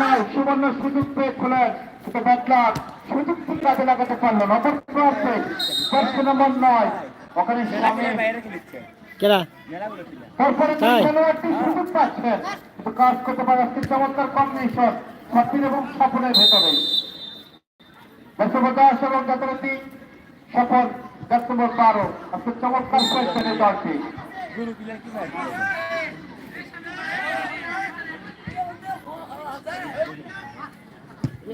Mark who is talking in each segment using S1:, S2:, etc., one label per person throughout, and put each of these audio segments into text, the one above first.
S1: নয় সুবর্ণ সুযোগ পেয়ে খোলেন কিন্তু ব্যাটলার সুযোগটি কাজে লাগাতে পারল না। দশ নম্বর নয়। ওখানে স্বামী
S2: কেরা?
S1: তারপরে খেলোয়াড়টি সুযোগ পাচ্ছেন কিন্তু কাজ করতে পারে একটি চমৎকার কম্বিনেশন এবং ভেতরে এবং সফল দশ নম্বর বারো আজকে চমৎকার করেছেন এই দলটি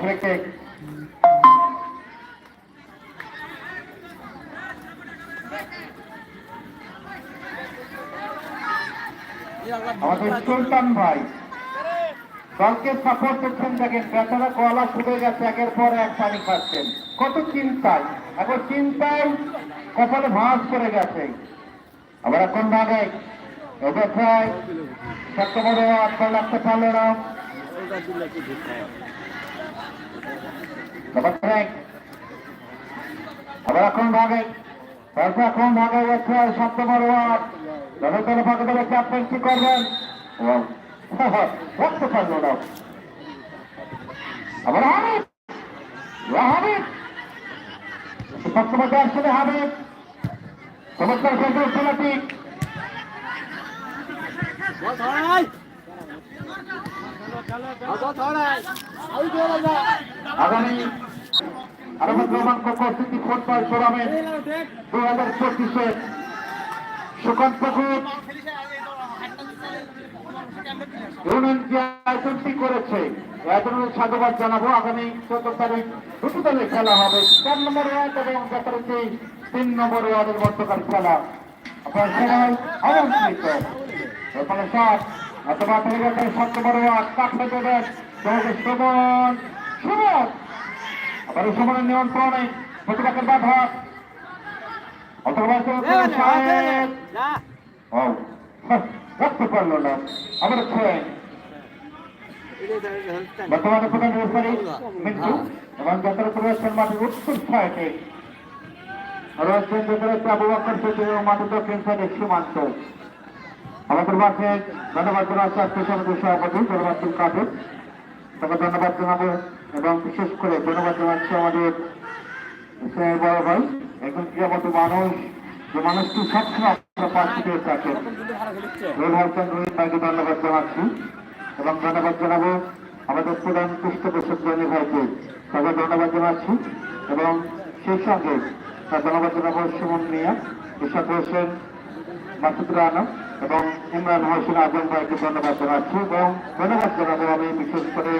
S1: ফ্রি কিক আমাদের সুলতান ভাই, দলকে সাপোর্ট করছেন দেখেন, বেচারা গলা ফুটে গেছে, একের পর এক পানি খাচ্ছেন। কত চিন্তায় এখন চিন্তায় কপালে ভাঁজ করে গেছে। আবার এখন ভাগে এবার প্রায় সত্য বড় আটবার লাগতে পারল না। আবার এখন ভাগে, তারপর এখন ভাগে যাচ্ছে সত্য বড় আট দলের দলে ফাঁকে করবেন? Wow. রাখতে পারল না। আবার হাবিব হাবিব সপ্তমতে আসলে হাবিব চমৎকার খেলতে আগামী করেছে। সাধুবাদ জানাব। আগামী চোদ্দ তারিখ দুটো দলে খেলা হবে। চার নম্বর ওয়ার্ড এবং যথারীতি তিন নম্বর ওয়ার্ডের মধ্যকার খেলা। আপনার সবাই আমন্ত্রিত এরপরে সাত অথবা থেকে গেছে সাত নম্বর ওয়ার্ড কাঠে দেবেন তোমাকে সুমন আবার সুমনের নিয়ন্ত্রণে প্রতিবাদের বাধা। অথবা ও রাখতে পারল না। আবার ছয় বর্তমানে প্রধান রেফারি মিন্টু এবং যাত্রা প্রদর্শন মাঠে উত্তর ছয়কে রয়েছেন যেখানে আবু বকর সেতু মাঠে দক্ষিণ সাইডে সীমান্ত। আমাদের মাঠে ধন্যবাদ জানাচ্ছি আজকে সমিতির সভাপতি ধন্যবাদ কাদের। তাকে ধন্যবাদ জানাব এবং বিশেষ করে ধন্যবাদ জানাচ্ছি আমাদের বড় ভাই। একজন ক্রীড়াগত মানুষ, যে মানুষটি সবসময় আপনার পাশে পেয়ে থাকেন রোল হাসান রোহিত ভাইকে ধন্যবাদ জানাচ্ছি এবং ধন্যবাদ জানাব আমাদের প্রধান পৃষ্ঠপোষক জনি ভাইকে। তাকে ধন্যবাদ জানাচ্ছি এবং সেই সঙ্গে তার ধন্যবাদ জানাব সুমন মিয়া ইশাক হোসেন মাসুদ রানা। এবং ইমরান হোসেন আজম ভাইকে ধন্যবাদ জানাচ্ছি এবং ধন্যবাদ জানাব আমি বিশেষ করে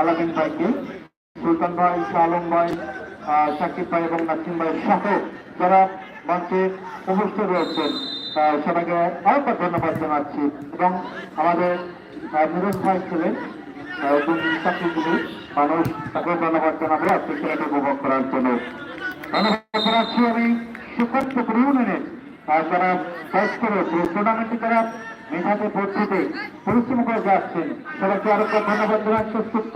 S1: আলামিন ভাইকে। সুলতান ভাই শাহ আলম ভাই সাকিব ভাই এবং নাসিম ভাই সহ যারা মঞ্চে উপস্থিত রয়েছেন সবাইকে আরেকবার ধন্যবাদ জানাচ্ছি। এবং আমাদের নীরজ ভাই ছিলেন একজন চাকরিজীবী মানুষ, তাকেও ধন্যবাদ জানাব। আজকে খেলাটি উপভোগ করার জন্য। ধন্যবাদ জানাচ্ছি আমি সুকান্তপুর ইউনিয়নের আর যারা রয়েছে এই টুর্নামেন্টে যারা মেধাতে পদ্ধতিতে পরিশ্রম করে যাচ্ছেন সবাইকে আরও ধন্যবাদ জানাচ্ছি সুস্থ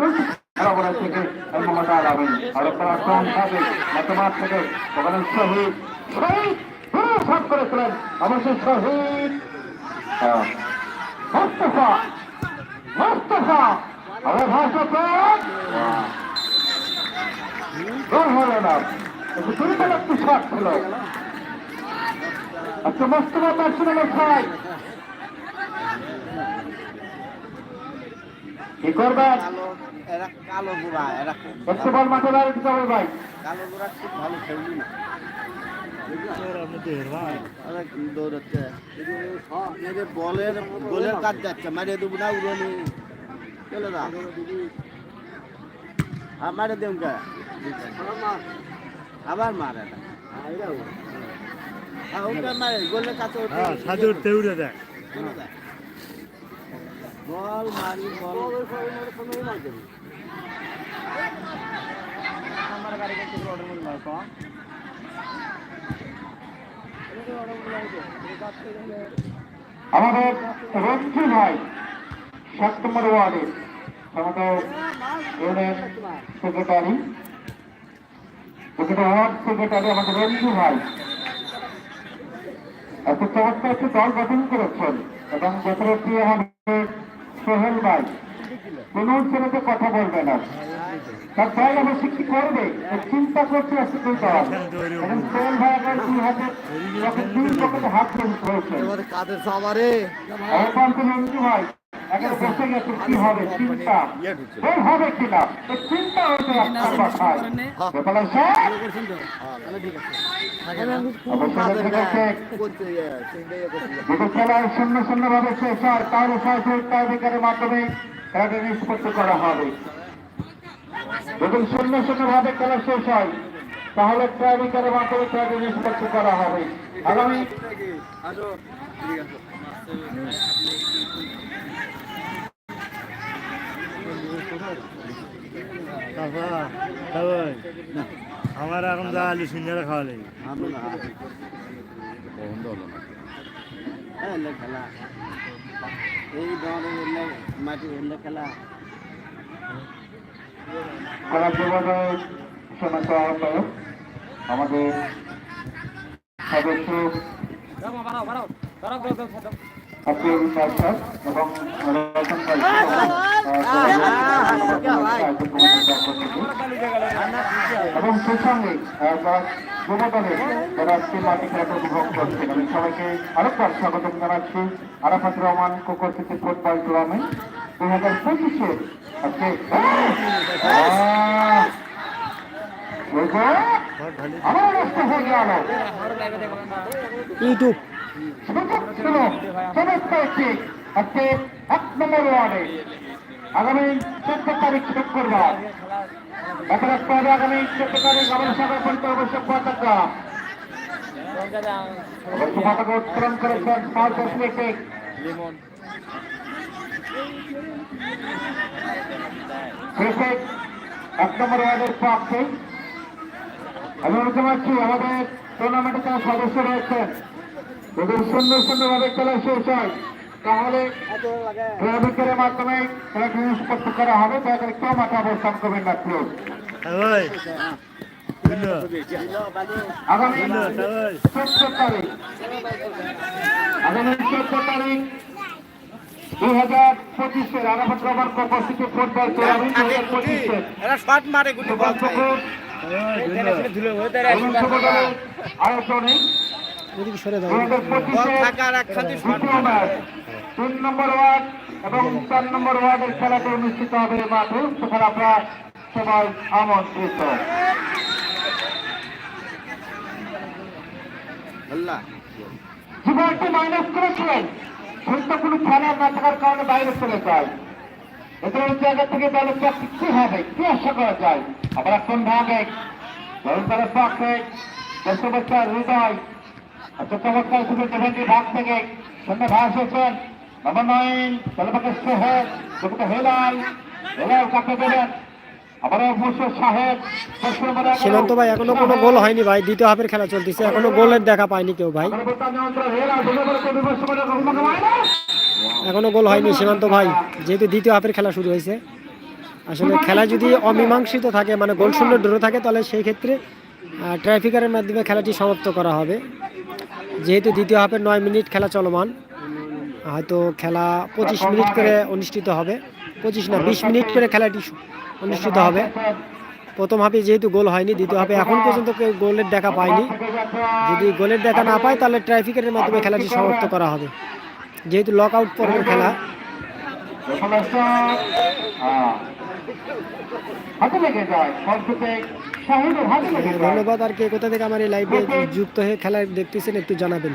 S1: খেলাধুলা থেকে মোহাম্মদ আলামিন আরও প্রাক্তন থাকে মতামত থেকে ওখানে শহীদ শহীদ পুরো সব করেছিলেন অবশ্যই শহীদ। আহ, মোস্তফা মোস্তফা আমার ভাষা গোল হলো না একটু দুর্বল একটি শট ছিল আচ্ছা মোস্তফা পার্সোনাল ছয় কি করবেন
S3: কালো এরা কালো বুড়া এরা খুব
S1: একটু বল মাঠে দাঁড়িয়ে দিতে হবে ভাই।
S3: কালো বুড়া খুব ভালো খেলবি না। অনেক দৌড়াচ্ছে। এই যে বলের গোলের কাজ যাচ্ছে মারিয়ে দেবো না উড়নি। চলে যা। হ্যাঁ মারিয়ে দেব আবার মার এটা। হ্যাঁ মারি
S1: আমাদের রঞ্জু ভাই সাত নম্বর ওয়ার্ডের আমাদের ইউনিয়ন সেক্রেটারি সেক্রেটারি আমাদের রঞ্জু ভাই। এত চমৎকার একটি দল গঠন করেছেন এবং যথারীতি আমাদের সোহেল ভাই। কোন ছেলেতে কথা বলবে না। তার দল অবশ্যই কি করবে চিন্তা করছে আসলে দল। এবং সোহেল ভাই এখন দুই হাতে যখন দুই পকেটে হাত হয়েছে
S3: এবারে কাদের সাবারে
S1: ভাই।
S3: করতে
S1: যদি খেলায় শূন্য শূন্য ভাবে শেষ হয়। তাহলে টাইব্রেকারের মাধ্যমে খেলাটি নিষ্পত্তি করা হবে। যদি শূন্য শূন্য ভাবে খেলা শেষ হয় তাহলে টাইব্রেকারের মাধ্যমে খেলাটি নিষ্পত্তি করা হবে। আগামী
S2: আমার এখন যা আলু সিঙ্গারা খাওয়া লাগে।
S3: খেলা। এই ধরনের মাটি খেলা।
S1: আমাদের সদস্য আব্দুল বাদশাহ এবং এবং সেই সঙ্গে যুবদলের, যারা আজকে মাটি খেলাটা উপভোগ করছেন। আমি সবাইকে আরেকবার স্বাগত জানাচ্ছি। আরাফাত রহমান কোকরসিটি ফুটবল টুর্নামেন্ট। দুই হাজার পঁচিশের আজকে আমার নষ্ট হয়ে গেল
S2: ইউটিউব।
S1: সুযোগ ছিল চমৎকার একটি আজকে এক নম্বর ওয়ার্ডে আগামী চোদ্দ তারিখ শুক্রবার রাখতে হবে আগামী চোদ্দ তারিখ আমাদের পরিচয় অবশ্য পতাকা পতাকা উত্তোলন করেছেন পাঁচ দশমিক এক ক্রিকেট এক নম্বর ওয়ার্ডের আমি বলতে পারছি আমাদের টুর্নামেন্টে সদস্য রয়েছেন যদি সুন্দর সুন্দরভাবে খেলা শেষ হয় তাহলে ক্লাবিকের মাধ্যমে নিষ্পত্তি করা হবে। করে কেউ মাঠে অবস্থান করবেন না প্লিজ। আগামী চোদ্দ তারিখ আগামী চোদ্দ তারিখ দুই হাজার পঁচিশের আরাফাত রহমান উপস্থিতি ফুটবল টুর্নামেন্ট দুই হাজার পঁচিশের আয়োজনে
S2: এদিকে সরে দাও।
S1: তিন নম্বর ওয়ার্ড এবং চার নম্বর ওয়ার্ডের খেলাটি অনুষ্ঠিত হবে মাঠে সেখানে আপনারা সবাই আমন্ত্রিত। জীবনটি মাইনাস করেছিলেন। কিন্তু কোনো খেলা না থাকার কারণে বাইরে চলে যায়। এদের ওই জায়গা থেকে দলের চাকরি কি হবে কি আশা করা যায়? আবার এখন ভাগে। দলের পক্ষে দেশ বাচ্চার হৃদয়।
S4: সীমান্ত ভাই, এখনও কোনো গোল হয়নি ভাই। দ্বিতীয় হাফের খেলা চলতেছে। এখনও গোলের দেখা পায়নি কেউ ভাই। এখনও গোল হয়নি সীমান্ত ভাই, যেহেতু দ্বিতীয় হাফের খেলা শুরু হয়েছে। আসলে খেলা যদি অমীমাংসিত থাকে মানে গোল শূন্য ড্র থাকে, তাহলে সেই ক্ষেত্রে ট্রাফিকারের মাধ্যমে খেলাটি সমাপ্ত করা হবে। যেহেতু দ্বিতীয় হাফের নয় মিনিট খেলা চলমান, হয়তো খেলা পঁচিশ মিনিট করে অনুষ্ঠিত হবে। পঁচিশ না, বিশ মিনিট করে খেলাটি অনুষ্ঠিত হবে। প্রথম হাফে যেহেতু গোল হয়নি, দ্বিতীয় হাফে এখন পর্যন্ত কেউ গোলের দেখা পায়নি। যদি গোলের দেখা না পায়, তাহলে ট্রাফিকের মাধ্যমে খেলাটি সমাপ্ত করা হবে। যেহেতু লক আউট পর্বের খেলা। ধন্যবাদ আর কে কোথা থেকে আমার এই লাইভে যুক্ত হয়ে খেলা দেখতেছেন একটু জানাবেন।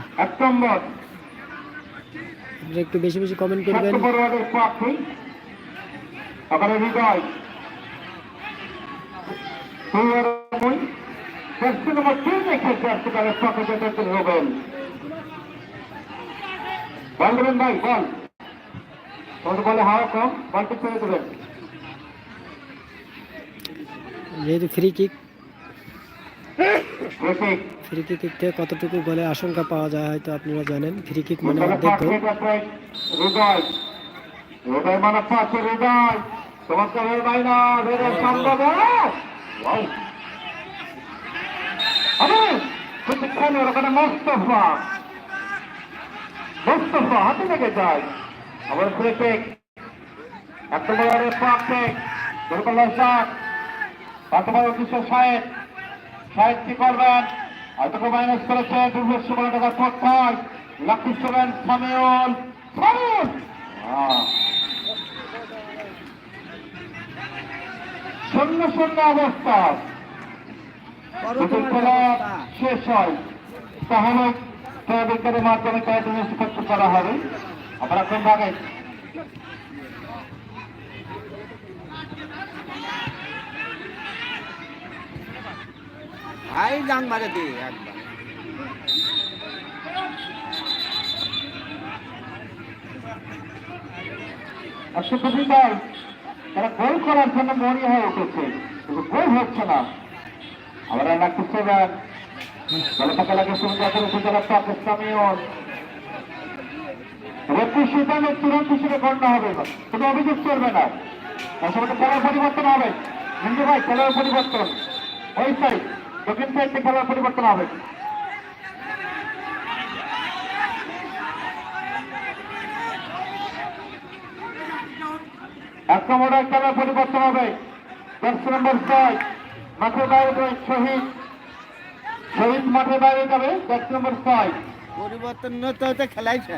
S4: একটু বেশি বেশি কমেন্ট করবেন।
S1: বল দেবেন ভাই বলে হাওয়া কম বলটি ছেড়ে দেবেন।
S4: যেহেতু ফ্রি কিক ফ্রি কিক থেকে কতটুকু গোলে আশঙ্কা পাওয়া যায় হয়তো আপনারা জানেন। ফ্রি কিক মানে অর্ধেক গোল
S1: মানে ওখানে মোস্তফা? মোস্তফা হাতে লেগে যায়। আবার ফ্রি কিক একদম ওভারের পাকে দুর্বল শাক বর্তমান উনিশশো ষাট ষাট কি করবেন? হয়তো মাইনাস করেছে দুর্ভের সময় টাকা কোথায় লক্ষ্মী সেভেন সামিউল সামিউল! শূন্য শূন্য অবস্থা। শেষ হয়। তাহলে বিজ্ঞানের মাধ্যমে নিষ্পত্তি করা হবে। আমরা কোন ভাগে?
S3: ভাই জাং মারে দি, একবার।
S1: দল তারা গোল করার জন্য মরি হয়ে উঠেছে, কিন্তু গোল হচ্ছে না। আবার রান্না দলে থাকা লাগে সুন্দর উপজেলা পাকিস্তানীয় রেফি সিদ্ধান্ত চূড়ান্ত হিসেবে গণ্য হবে, কোনো অভিযোগ চলবে না। পরিবর্তন হবে। ভাই পরিবর্তন। ওই সাইড। সাইড থেকে খেলার পরিবর্তন হবে। এক নম্বরের খেলার পরিবর্তন হবে। দশ নম্বর ছয় মাঠের বাইরে শহীদ। শহীদ মাঠের বাইরে যাবে দশ নম্বর ছয়
S3: পরিবর্তন হতে খেলাইছে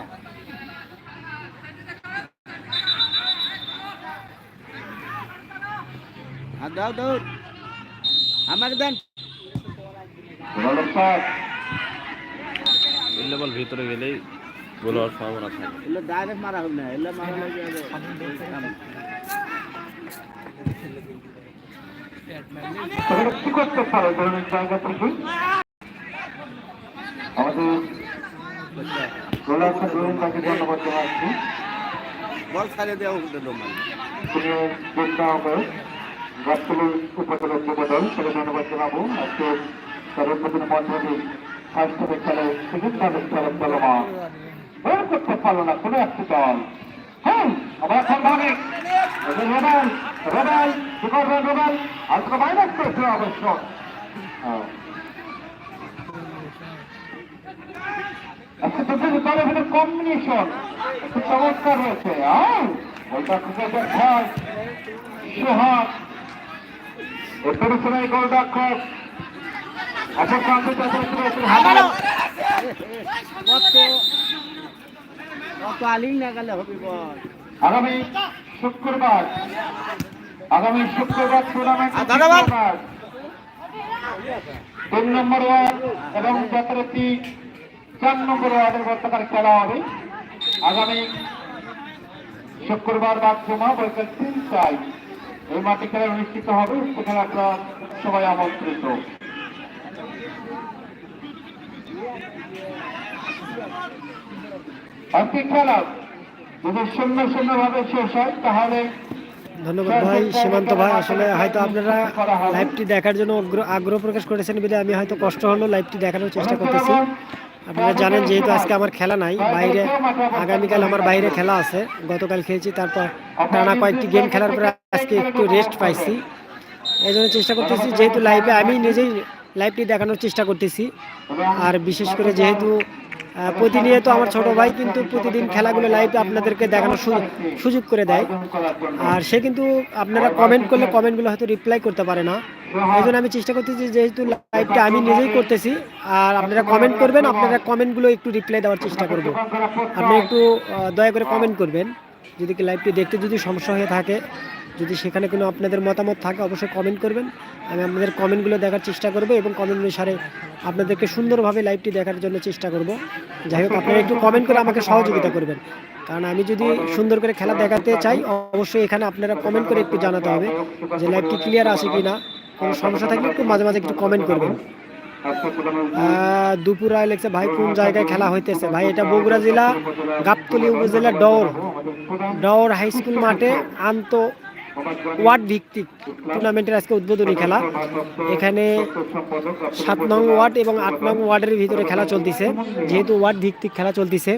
S3: আমাকে দেন
S1: নম্বর ছয়
S5: এলে বল ভিতরে গেলেই গোল হওয়ার সম্ভাবনা থাকে।
S3: এগুলো ডাইরেক্ট মারা হবে না এগুলো মারা
S1: তাহলে কি করতে পারে ধরনের জায়গা থেকে? আমাদের গোলাপ ধরুন তাকে ধন্যবাদ জানাচ্ছি।
S3: বল ছাড়ে দেওয়া উঠে দোমান
S1: তিনি যোদ্ধা হবে গাছতলী উপজেলার যুবদল তাকে ধন্যবাদ জানাব। আজকে তার উদ্বোধন মঞ্চটি স্বাস্থ্য খেলায় সুযোগভাবে খেলার চলমান বের করতে পারল না, কোনো একটি দল। হ্যাঁ আমরা এখন ভাবে রোবেল রোবেল, কি করবেন রোবেল? মাইনাস করেছিল অবশ্য। হ্যাঁ। কম্বিনেশন একটু চমৎকার রয়েছে হ্যাঁ খেল সোহাগ আগামী শুক্রবার আগামী শুক্রবার টুর্নামেন্ট তিন নম্বর ওয়ার্ড এবং যথারীতি চার নম্বর ওয়ার্ডের বর্তমান খেলা হবে। আগামী শুক্রবার জমা বৈকাল তিনটায়। এই মাঠে খেলা অনুষ্ঠিত হবে সেখানে আপনারা সবাই আমন্ত্রিত। আজকে খেলা যদি শূন্য শূন্য ভাবে শেষ হয় তাহলে
S4: ধন্যবাদ ভাই সীমান্ত ভাই আসলে হয়তো আপনারা লাইভটি দেখার জন্য আগ্রহ প্রকাশ করেছেন বলে আমি হয়তো কষ্ট হলো লাইভটি দেখানোর চেষ্টা করতেছি। আপনারা জানেন যেহেতু আজকে আমার খেলা নাই বাইরে আগামীকাল আমার বাইরে খেলা আছে। গতকাল খেয়েছি তারপর টানা কয়েকটি গেম খেলার পরে আজকে একটু রেস্ট পাইছি। এই জন্য চেষ্টা করতেছি যেহেতু লাইভে আমি নিজেই লাইভটি দেখানোর চেষ্টা করতেছি। আর বিশেষ করে যেহেতু প্রতিনিয়ত আমার ছোট ভাই কিন্তু প্রতিদিন খেলাগুলো লাইভে আপনাদেরকে দেখানোর সুযোগ করে দেয়। আর সে কিন্তু আপনারা কমেন্ট করলে কমেন্টগুলো হয়তো রিপ্লাই করতে পারে না। এই জন্য আমি চেষ্টা করতেছি যেহেতু লাইভটা আমি নিজেই করতেছি, আর আপনারা কমেন্ট করবেন, আপনারা কমেন্টগুলো একটু রিপ্লাই দেওয়ার চেষ্টা করব। আপনি একটু দয়া করে কমেন্ট করবেন। যদি কি লাইভটি দেখতে যদি সমস্যা হয়ে থাকে যদি সেখানে কোনো আপনাদের মতামত থাকে অবশ্যই কমেন্ট করবেন। আমি আপনাদের কমেন্টগুলো দেখার চেষ্টা করব এবং কমেন্ট অনুসারে আপনাদেরকে সুন্দরভাবে লাইভটি দেখার জন্য চেষ্টা করব। যাই হোক আপনারা একটু কমেন্ট করে আমাকে সহযোগিতা করবেন। কারণ আমি যদি সুন্দর করে খেলা দেখাতে চাই অবশ্যই এখানে আপনারা কমেন্ট করে একটু জানাতে হবে যে লাইভটি ক্লিয়ার আছে কি না কোনো সমস্যা থাকলে একটু মাঝে মাঝে একটু কমেন্ট করবেন। আহ, দুপুরায় লেগছে। ভাই কোন জায়গায় খেলা হইতেছে? ভাই এটা বগুড়া জেলা গাবতলী উপজেলা ডর। ডর হাই স্কুল মাঠে আন্ত ওয়ার্ড ভিত্তিক টুর্নামেন্টের আজকে উদ্বোধনী খেলা। এখানে সাত নং ওয়ার্ড এবং আট নং ওয়ার্ডের ভিতরে খেলা চলতেছে। যেহেতু ওয়ার্ড ভিত্তিক খেলা চলতেছে।